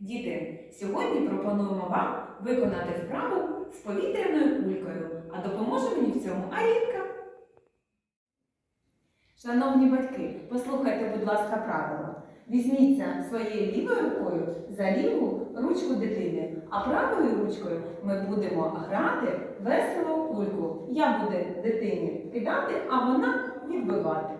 Діти, сьогодні пропонуємо вам виконати вправу з повітряною кулькою, а допоможе мені в цьому Алінка. Шановні батьки, послухайте, будь ласка, правила. Візьміться своєю лівою рукою за ліву ручку дитини, а правою ручкою ми будемо грати весело кульку. Я буду дитині кидати, а вона відбивати.